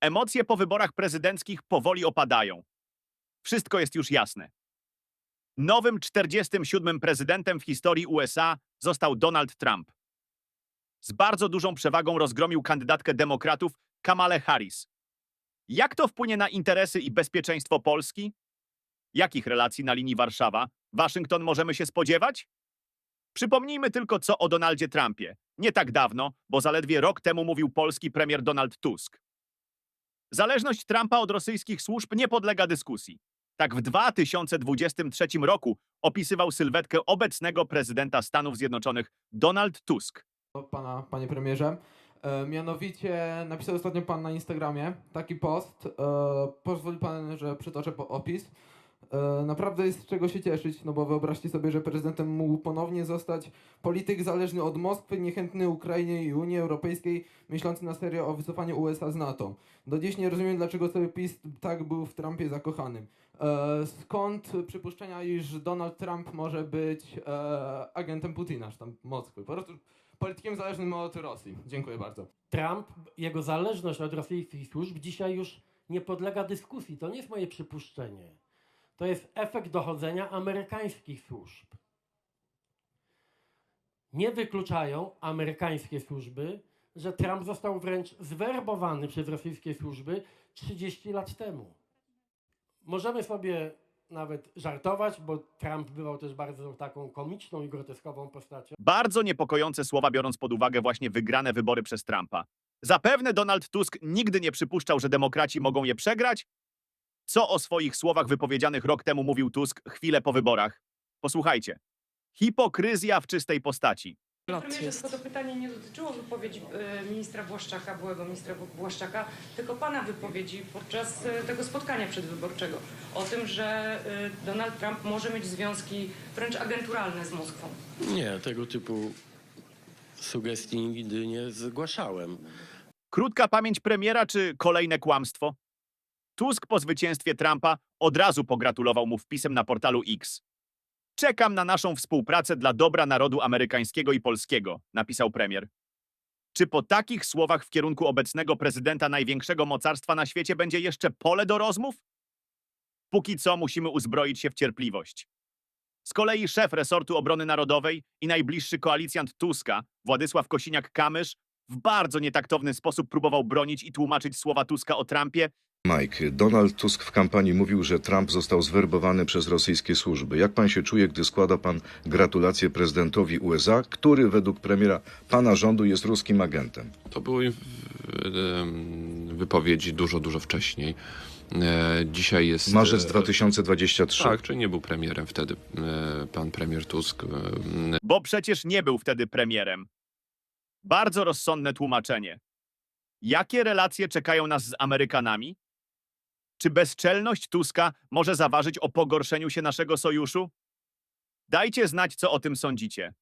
Emocje po wyborach prezydenckich powoli opadają. Wszystko jest już jasne. Nowym 47. prezydentem w historii USA został Donald Trump. Z bardzo dużą przewagą rozgromił kandydatkę demokratów Kamalę Harris. Jak to wpłynie na interesy i bezpieczeństwo Polski? Jakich relacji na linii Warszawa-Waszyngton możemy się spodziewać? Przypomnijmy tylko co o Donaldzie Trumpie. Nie tak dawno, bo zaledwie rok temu mówił polski premier Donald Tusk. Zależność Trumpa od rosyjskich służb nie podlega dyskusji. Tak w 2023 roku opisywał sylwetkę obecnego prezydenta Stanów Zjednoczonych Donald Tusk. pana, panie premierze. E, mianowicie napisał ostatnio pan na Instagramie taki post. E, pozwoli pan, że przytoczę opis. E, naprawdę jest z czego się cieszyć, no bo wyobraźcie sobie, że prezydentem mógł ponownie zostać polityk zależny od Moskwy, niechętny Ukrainie i Unii Europejskiej, myślący na serio o wycofaniu USA z NATO. Do dziś nie rozumiem, dlaczego sobie PiS tak był w Trumpie zakochanym. E, skąd przypuszczenia, iż Donald Trump może być e, agentem Putina, czy tam Moskwy? Po prostu politykiem zależnym od Rosji. Dziękuję bardzo. Trump, jego zależność od rosyjskich służb dzisiaj już nie podlega dyskusji. To nie jest moje przypuszczenie. To jest efekt dochodzenia amerykańskich służb. Nie wykluczają amerykańskie służby, że Trump został wręcz zwerbowany przez rosyjskie służby 30 lat temu. Możemy sobie nawet żartować, bo Trump bywał też bardzo taką komiczną i groteskową postacią. Bardzo niepokojące słowa, biorąc pod uwagę właśnie wygrane wybory przez Trumpa. Zapewne Donald Tusk nigdy nie przypuszczał, że demokraci mogą je przegrać. Co o swoich słowach wypowiedzianych rok temu mówił Tusk chwilę po wyborach? Posłuchajcie. Hipokryzja w czystej postaci. Panie Lot premierze, jest. to pytanie nie dotyczyło wypowiedzi e, ministra Błaszczaka, byłego ministra Błaszczaka, tylko pana wypowiedzi podczas e, tego spotkania przedwyborczego o tym, że e, Donald Trump może mieć związki wręcz agenturalne z Moskwą. Nie, tego typu sugestii nigdy nie zgłaszałem. Krótka pamięć premiera czy kolejne kłamstwo? Tusk po zwycięstwie Trumpa od razu pogratulował mu wpisem na portalu X. Czekam na naszą współpracę dla dobra narodu amerykańskiego i polskiego, napisał premier. Czy po takich słowach w kierunku obecnego prezydenta największego mocarstwa na świecie będzie jeszcze pole do rozmów? Póki co musimy uzbroić się w cierpliwość. Z kolei szef resortu obrony narodowej i najbliższy koalicjant Tuska, Władysław Kosiniak-Kamysz, w bardzo nietaktowny sposób próbował bronić i tłumaczyć słowa Tuska o Trumpie, Mike, Donald Tusk w kampanii mówił, że Trump został zwerbowany przez rosyjskie służby. Jak pan się czuje, gdy składa pan gratulacje prezydentowi USA, który według premiera pana rządu jest ruskim agentem? To były wypowiedzi dużo, dużo wcześniej. E, Dzisiaj jest. Marzec e, 2023. Tak, czy nie był premierem wtedy e, pan premier Tusk. e, bo przecież nie był wtedy premierem. Bardzo rozsądne tłumaczenie. Jakie relacje czekają nas z Amerykanami? Czy bezczelność Tuska może zaważyć o pogorszeniu się naszego sojuszu? Dajcie znać, co o tym sądzicie.